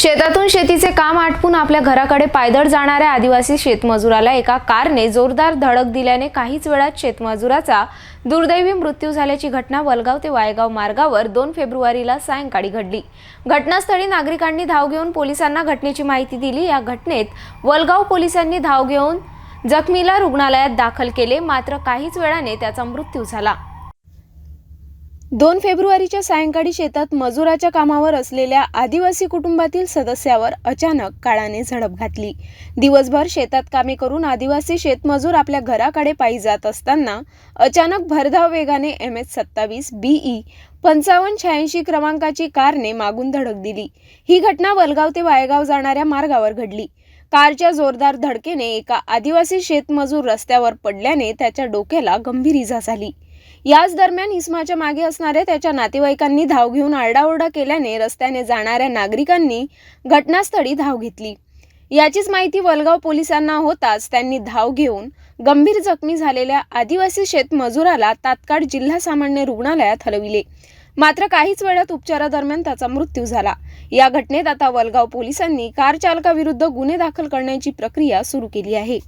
शेतातून शेतीचे काम आटपून आपल्या घराकडे पायदळ जाणाऱ्या आदिवासी शेतमजुराला एका कारने जोरदार धडक दिल्याने काहीच वेळात शेतमजुराचा दुर्दैवी मृत्यू झाल्याची घटना वलगाव ते वायगाव मार्गावर दोन फेब्रुवारीला सायंकाळी घडली. घटनास्थळी नागरिकांनी धाव घेऊन पोलिसांना घटनेची माहिती दिली. या घटनेत वलगाव पोलिसांनी धाव घेऊन जखमीला रुग्णालयात दाखल केले. मात्र काहीच वेळाने त्याचा मृत्यू झाला. दोन फेब्रुवारीच्या सायंकाळी शेतात मजुराच्या कामावर असलेल्या आदिवासी कुटुंबातील सदस्यावर अचानक काळाने झडप घातली. दिवसभर शेतात कामे करून आदिवासी शेतमजूर आपल्या घराकडे पायी जात असताना अचानक भरधाव वेगाने एम एच सत्तावीस बीई पंचावन्न शहाऐंशी क्रमांकाची कारने मागून धडक दिली. ही घटना वलगाव ते वायगाव जाणाऱ्या मार्गावर घडली. कारच्या जोरदार धडकेने एका आदिवासी शेतमजूर रस्त्यावर पडल्याने त्याच्या डोक्याला गंभीर इजा झाली. याच दरम्यान इस्माच्या मागे असणाऱ्या त्याच्या नातेवाईकांनी धाव घेऊन आरडाओरडा केल्याने रस्त्याने जाणाऱ्या नागरिकांनी घटनास्थळी धाव घेतली. याचीच माहिती वलगाव पोलिसांना होताच त्यांनी धाव घेऊन गंभीर जखमी झालेल्या आदिवासी शेतमजुराला तात्काळ जिल्हा सामान्य रुग्णालयात हलविले. मात्र काहीच वेळात उपचारादरम्यान त्याचा मृत्यू झाला. या घटनेत आता वलगाव पोलिसांनी कार चालकाविरुद्ध गुन्हे दाखल करण्याची प्रक्रिया सुरू केली आहे.